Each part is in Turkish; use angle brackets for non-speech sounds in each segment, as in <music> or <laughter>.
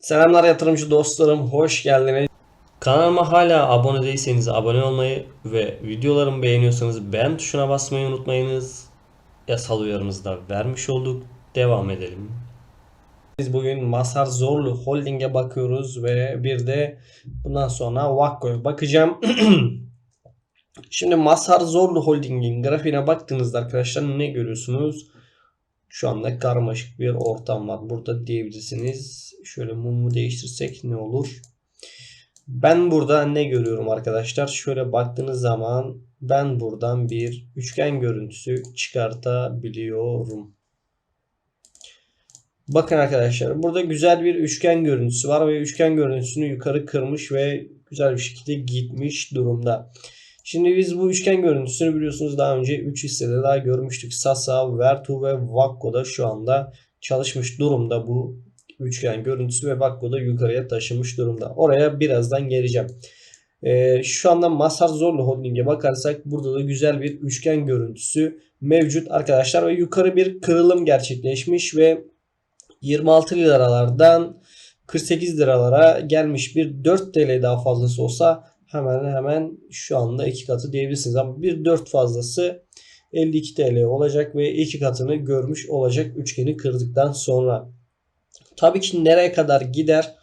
Selamlar yatırımcı dostlarım, hoş geldiniz. Kanalıma hala abone değilseniz abone olmayı ve videolarımı beğeniyorsanız beğen tuşuna basmayı unutmayınız. Yasal uyarımızı da vermiş olduk. Devam edelim. Biz bugün Masar Zorlu Holding'e bakıyoruz ve bir de bundan sonra Vakko'ya bakacağım. <clears throat> Şimdi Masar Zorlu Holding'in grafiğine baktığınızda arkadaşlar ne görüyorsunuz? Şu anda karmaşık bir ortam var. Burada diyebilirsiniz. Şöyle mumu değiştirsek ne olur? Ben burada ne görüyorum arkadaşlar? Şöyle baktığınız zaman ben buradan bir üçgen görüntüsü çıkartabiliyorum. Bakın arkadaşlar burada güzel bir üçgen görüntüsü var ve üçgen görüntüsünü yukarı kırmış ve güzel bir şekilde gitmiş durumda. Şimdi biz bu üçgen görüntüsünü biliyorsunuz daha önce 3 hissede daha görmüştük. Sasa, Vertu ve Vakko'da şu anda çalışmış durumda bu üçgen görüntüsü ve Vakko'da yukarıya taşımış durumda. Oraya birazdan geleceğim. Ee, şu anda Masar Zorlu Holding'e bakarsak burada da güzel bir üçgen görüntüsü mevcut arkadaşlar ve yukarı bir kırılım gerçekleşmiş ve 26 liralardan 48 liralara gelmiş bir 4 TL daha fazlası olsa hemen hemen şu anda iki katı diyebilirsiniz. Ama bir 4 fazlası 52 TL olacak ve iki katını görmüş olacak üçgeni kırdıktan sonra. Tabii ki nereye kadar gider?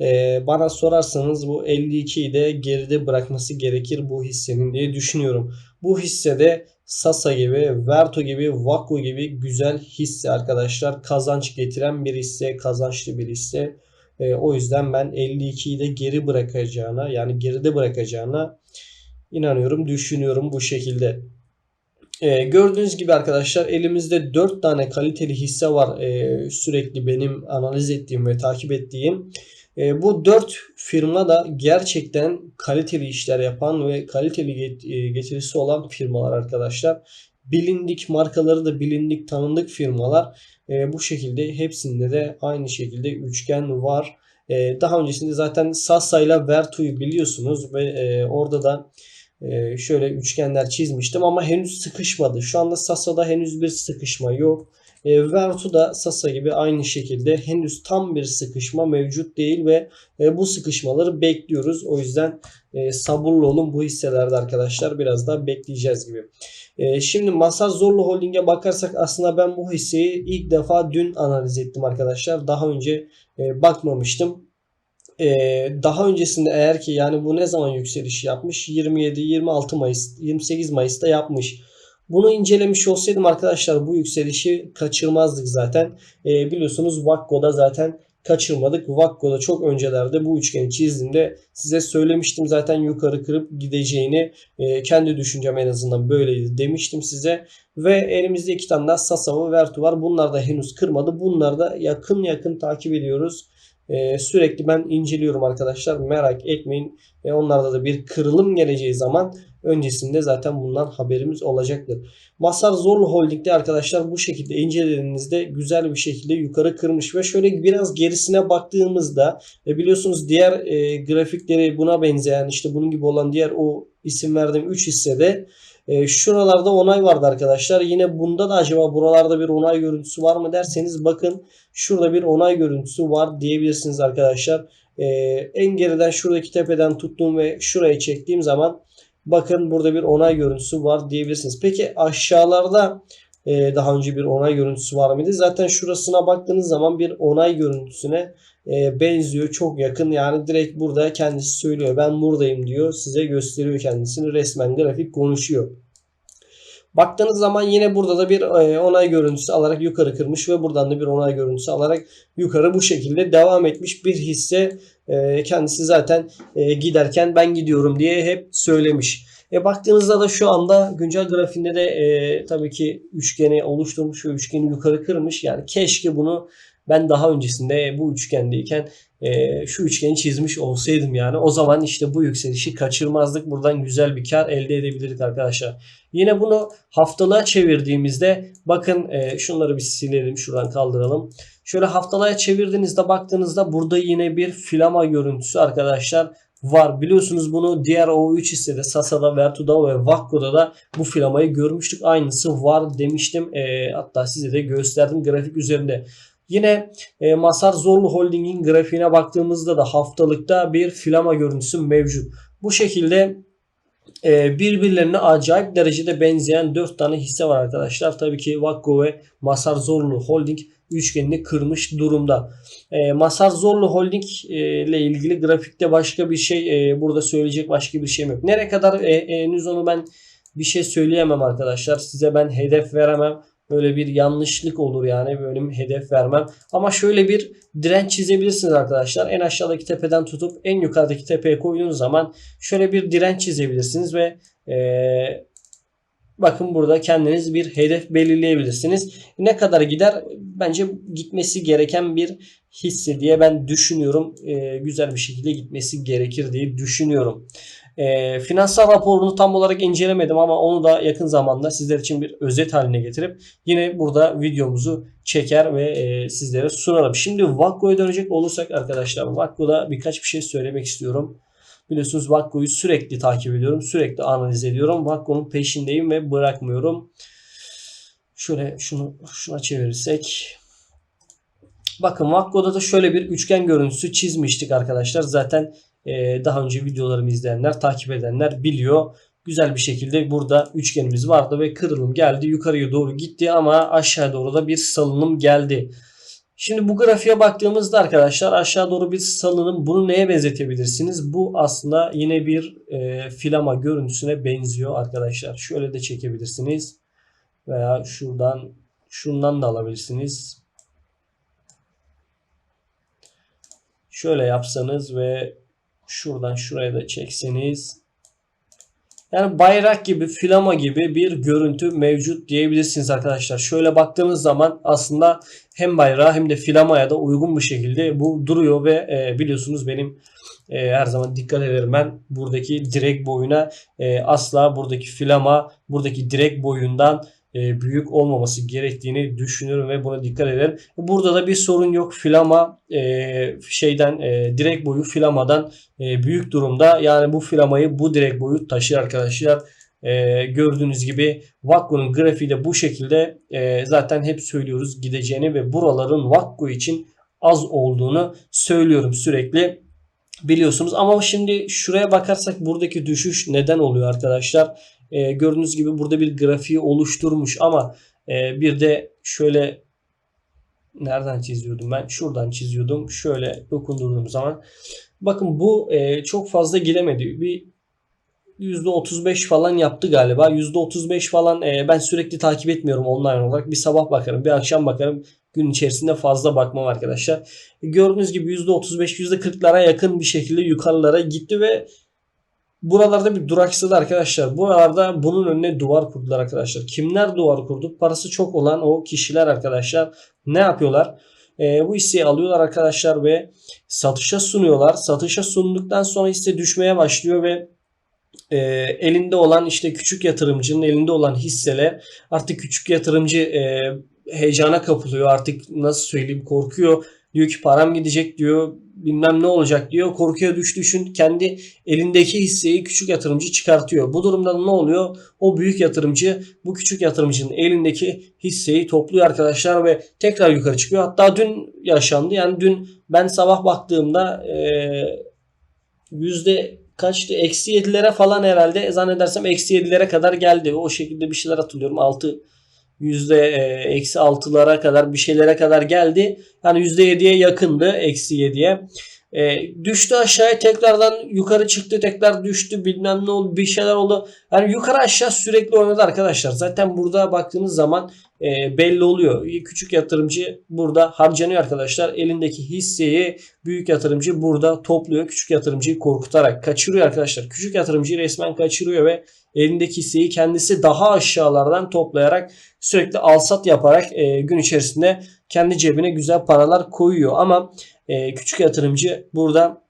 Ee, bana sorarsanız bu 52'yi de geride bırakması gerekir bu hissenin diye düşünüyorum. Bu hissede Sasa gibi, Verto gibi, Vakko gibi güzel hisse arkadaşlar. Kazanç getiren bir hisse, kazançlı bir hisse. E, o yüzden ben 52'yi de geri bırakacağına yani geride bırakacağına inanıyorum, düşünüyorum bu şekilde. E, gördüğünüz gibi arkadaşlar elimizde 4 tane kaliteli hisse var e, sürekli benim analiz ettiğim ve takip ettiğim. E, bu 4 firma da gerçekten kaliteli işler yapan ve kaliteli get- e, getirisi olan firmalar arkadaşlar. Bilindik markaları da bilindik tanındık firmalar. E, bu şekilde hepsinde de aynı şekilde üçgen var. E, daha öncesinde zaten Sasa ile Vertu'yu biliyorsunuz ve e, orada da e, şöyle üçgenler çizmiştim ama henüz sıkışmadı. Şu anda Sasa'da henüz bir sıkışma yok. E, Vertu da Sasa gibi aynı şekilde henüz tam bir sıkışma mevcut değil ve e, bu sıkışmaları bekliyoruz. O yüzden e, sabırlı olun bu hisselerde arkadaşlar biraz daha bekleyeceğiz gibi. E, şimdi Masar Zorlu Holding'e bakarsak aslında ben bu hisseyi ilk defa dün analiz ettim arkadaşlar. Daha önce e, bakmamıştım. E, daha öncesinde eğer ki yani bu ne zaman yükseliş yapmış? 27, 26 Mayıs, 28 Mayıs'ta yapmış. Bunu incelemiş olsaydım arkadaşlar bu yükselişi kaçırmazdık zaten. E, biliyorsunuz Vakko'da zaten kaçırmadık. Vakko'da çok öncelerde bu üçgeni çizdiğimde size söylemiştim zaten yukarı kırıp gideceğini. E, kendi düşüncem en azından böyleydi demiştim size. Ve elimizde iki tane daha Sasa ve Vertu var. Bunlar da henüz kırmadı. Bunlar da yakın yakın takip ediyoruz. Ee, sürekli ben inceliyorum arkadaşlar. Merak etmeyin. E, onlarda da bir kırılım geleceği zaman öncesinde zaten bundan haberimiz olacaktır. Masar Zorlu Holding'de arkadaşlar bu şekilde incelediğinizde güzel bir şekilde yukarı kırmış ve şöyle biraz gerisine baktığımızda e, biliyorsunuz diğer e, grafikleri buna benzeyen işte bunun gibi olan diğer o isim verdiğim 3 hissede e, şuralarda onay vardı arkadaşlar. Yine bunda da acaba buralarda bir onay görüntüsü var mı derseniz bakın şurada bir onay görüntüsü var diyebilirsiniz arkadaşlar. E, en geriden şuradaki tepeden tuttuğum ve şuraya çektiğim zaman bakın burada bir onay görüntüsü var diyebilirsiniz. Peki aşağılarda e, daha önce bir onay görüntüsü var mıydı? Zaten şurasına baktığınız zaman bir onay görüntüsüne e, benziyor. Çok yakın yani direkt burada kendisi söylüyor. Ben buradayım diyor. Size gösteriyor kendisini. Resmen grafik konuşuyor. Baktığınız zaman yine burada da bir e, onay görüntüsü alarak yukarı kırmış ve buradan da bir onay görüntüsü alarak yukarı bu şekilde devam etmiş bir hisse. E, kendisi zaten e, giderken ben gidiyorum diye hep söylemiş. E baktığınızda da şu anda güncel grafiğinde de e, tabii ki üçgeni oluşturmuş ve üçgeni yukarı kırmış. Yani keşke bunu ben daha öncesinde bu üçgendeyken e, şu üçgeni çizmiş olsaydım yani o zaman işte bu yükselişi kaçırmazdık. Buradan güzel bir kar elde edebilirdik arkadaşlar. Yine bunu haftalığa çevirdiğimizde bakın e, şunları bir silelim şuradan kaldıralım. Şöyle haftalığa çevirdiğinizde baktığınızda burada yine bir filama görüntüsü arkadaşlar var. Biliyorsunuz bunu diğer o 3 hissede Sasa'da, Vertu'da ve Vakko'da da bu filamayı görmüştük. Aynısı var demiştim. E, hatta size de gösterdim grafik üzerinde. Yine e, Masar Zorlu Holding'in grafiğine baktığımızda da haftalıkta bir filama görüntüsü mevcut. Bu şekilde e, birbirlerine acayip derecede benzeyen 4 tane hisse var arkadaşlar. Tabii ki Vakko ve Masar Zorlu Holding üçgenini kırmış durumda. E, Masar Zorlu Holding e, ile ilgili grafikte başka bir şey e, burada söyleyecek başka bir şeyim yok. Nereye kadar e, e, henüz onu ben bir şey söyleyemem arkadaşlar. Size ben hedef veremem. Böyle bir yanlışlık olur yani böyle bir hedef vermem. Ama şöyle bir direnç çizebilirsiniz arkadaşlar. En aşağıdaki tepeden tutup en yukarıdaki tepeye koyduğunuz zaman şöyle bir direnç çizebilirsiniz ve ee, bakın burada kendiniz bir hedef belirleyebilirsiniz. Ne kadar gider? Bence gitmesi gereken bir hisse diye ben düşünüyorum. Ee, güzel bir şekilde gitmesi gerekir diye düşünüyorum. E, finansal raporunu tam olarak incelemedim ama onu da yakın zamanda sizler için bir özet haline getirip yine burada videomuzu çeker ve e, sizlere sunarım. Şimdi Vakko'ya dönecek olursak arkadaşlar Vakko'da birkaç bir şey söylemek istiyorum. Biliyorsunuz Vakko'yu sürekli takip ediyorum. Sürekli analiz ediyorum. Vakko'nun peşindeyim ve bırakmıyorum. Şöyle şunu şuna çevirirsek. Bakın Vakko'da da şöyle bir üçgen görüntüsü çizmiştik arkadaşlar. Zaten ee, daha önce videolarımı izleyenler, takip edenler biliyor. Güzel bir şekilde burada üçgenimiz vardı ve kırılım geldi. Yukarıya doğru gitti ama aşağı doğru da bir salınım geldi. Şimdi bu grafiğe baktığımızda arkadaşlar aşağı doğru bir salınım. Bunu neye benzetebilirsiniz? Bu aslında yine bir e, filama görüntüsüne benziyor arkadaşlar. Şöyle de çekebilirsiniz. Veya şuradan şundan da alabilirsiniz. Şöyle yapsanız ve Şuradan şuraya da çekseniz. Yani bayrak gibi, filama gibi bir görüntü mevcut diyebilirsiniz arkadaşlar. Şöyle baktığınız zaman aslında hem bayrağa hem de filamaya da uygun bir şekilde bu duruyor ve e, biliyorsunuz benim e, her zaman dikkat ederim ben buradaki direk boyuna e, asla buradaki filama buradaki direk boyundan büyük olmaması gerektiğini düşünüyorum ve buna dikkat ederim. Burada da bir sorun yok. Filama e, şeyden e, direk boyu filamadan e, büyük durumda. Yani bu filamayı bu direk boyu taşır arkadaşlar. E, gördüğünüz gibi Vakko'nun grafiği de bu şekilde e, zaten hep söylüyoruz gideceğini ve buraların Vakko için az olduğunu söylüyorum sürekli biliyorsunuz. Ama şimdi şuraya bakarsak buradaki düşüş neden oluyor arkadaşlar? E, gördüğünüz gibi burada bir grafiği oluşturmuş ama e, bir de şöyle nereden çiziyordum ben? Şuradan çiziyordum. Şöyle dokundurduğum zaman bakın bu e, çok fazla giremedi. Bir %35 falan yaptı galiba. %35 falan e, ben sürekli takip etmiyorum online olarak. Bir sabah bakarım, bir akşam bakarım. Gün içerisinde fazla bakmam arkadaşlar. E, gördüğünüz gibi %35, %40'lara yakın bir şekilde yukarılara gitti ve Buralarda bir duraksadı arkadaşlar. Buralarda bunun önüne duvar kurdular arkadaşlar. Kimler duvar kurdu? Parası çok olan o kişiler arkadaşlar ne yapıyorlar? E, bu hisseyi alıyorlar arkadaşlar ve satışa sunuyorlar. Satışa sunduktan sonra hisse düşmeye başlıyor ve e, elinde olan işte küçük yatırımcının elinde olan hisseler artık küçük yatırımcı e, heyecana kapılıyor. Artık nasıl söyleyeyim korkuyor. Diyor ki param gidecek diyor bilmem ne olacak diyor. Korkuya düş düşün. Kendi elindeki hisseyi küçük yatırımcı çıkartıyor. Bu durumda ne oluyor? O büyük yatırımcı bu küçük yatırımcının elindeki hisseyi topluyor arkadaşlar ve tekrar yukarı çıkıyor. Hatta dün yaşandı. Yani dün ben sabah baktığımda yüzde kaçtı? Eksi 7'lere falan herhalde zannedersem eksi 7'lere kadar geldi. O şekilde bir şeyler hatırlıyorum. 6 yüzde e, eksi altılara kadar bir şeylere kadar geldi. Yani yüzde yediye yakındı eksi yediye. E, düştü aşağıya tekrardan yukarı çıktı tekrar düştü bilmem ne oldu bir şeyler oldu. Yani yukarı aşağı sürekli oynadı arkadaşlar. Zaten burada baktığınız zaman e, belli oluyor. Küçük yatırımcı burada harcanıyor arkadaşlar. Elindeki hisseyi büyük yatırımcı burada topluyor. Küçük yatırımcıyı korkutarak kaçırıyor arkadaşlar. Küçük yatırımcıyı resmen kaçırıyor ve elindeki hisseyi kendisi daha aşağılardan toplayarak sürekli alsat yaparak e, gün içerisinde kendi cebine güzel paralar koyuyor. Ama e, küçük yatırımcı burada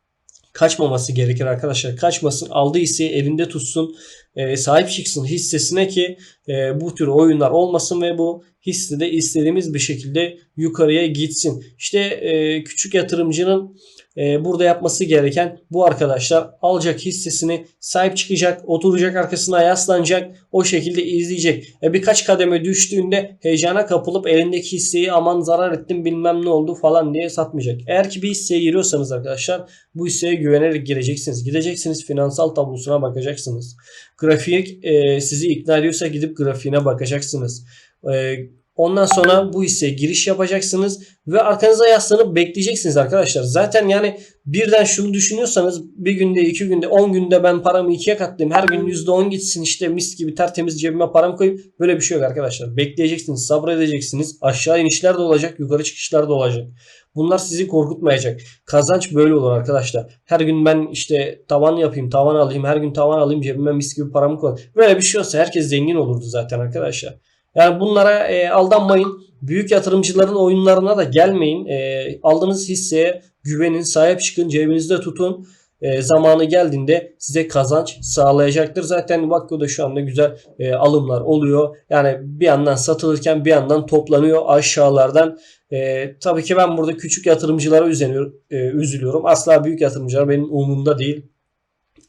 kaçmaması gerekir arkadaşlar. Kaçmasın. Aldığı hisseyi elinde tutsun. E, sahip çıksın hissesine ki e, bu tür oyunlar olmasın ve bu hisse de istediğimiz bir şekilde yukarıya gitsin. İşte e, küçük yatırımcının burada yapması gereken bu arkadaşlar alacak hissesini sahip çıkacak, oturacak arkasına yaslanacak, o şekilde izleyecek. E, birkaç kademe düştüğünde heyecana kapılıp elindeki hisseyi aman zarar ettim bilmem ne oldu falan diye satmayacak. Eğer ki bir hisseye giriyorsanız arkadaşlar bu hisseye güvenerek gireceksiniz. Gideceksiniz finansal tablosuna bakacaksınız. Grafik e, sizi ikna ediyorsa gidip grafiğine bakacaksınız. E, Ondan sonra bu hisseye giriş yapacaksınız ve arkanıza yaslanıp bekleyeceksiniz arkadaşlar. Zaten yani birden şunu düşünüyorsanız bir günde, iki günde, on günde ben paramı ikiye katlayayım. Her gün yüzde on gitsin işte mis gibi tertemiz cebime paramı koyayım. Böyle bir şey yok arkadaşlar. Bekleyeceksiniz, sabredeceksiniz. Aşağı inişler de olacak, yukarı çıkışlar da olacak. Bunlar sizi korkutmayacak. Kazanç böyle olur arkadaşlar. Her gün ben işte tavan yapayım, tavan alayım, her gün tavan alayım, cebime mis gibi paramı koyayım. Böyle bir şey olsa herkes zengin olurdu zaten arkadaşlar. Yani bunlara e, aldanmayın. Büyük yatırımcıların oyunlarına da gelmeyin. E, aldığınız hisseye güvenin, sahip çıkın, cebinizde tutun. E, zamanı geldiğinde size kazanç sağlayacaktır. Zaten Vakko'da şu anda güzel e, alımlar oluyor. Yani bir yandan satılırken bir yandan toplanıyor aşağılardan. E, tabii ki ben burada küçük yatırımcılara üzeniyor, e, üzülüyorum. Asla büyük yatırımcılar benim umurumda değil.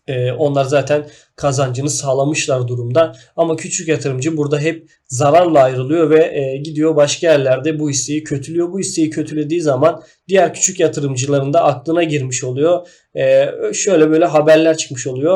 E, onlar zaten kazancını sağlamışlar durumda. Ama küçük yatırımcı burada hep zararla ayrılıyor ve e, gidiyor başka yerlerde bu hisseyi kötülüyor. Bu hisseyi kötülediği zaman diğer küçük yatırımcıların da aklına girmiş oluyor. E, şöyle böyle haberler çıkmış oluyor.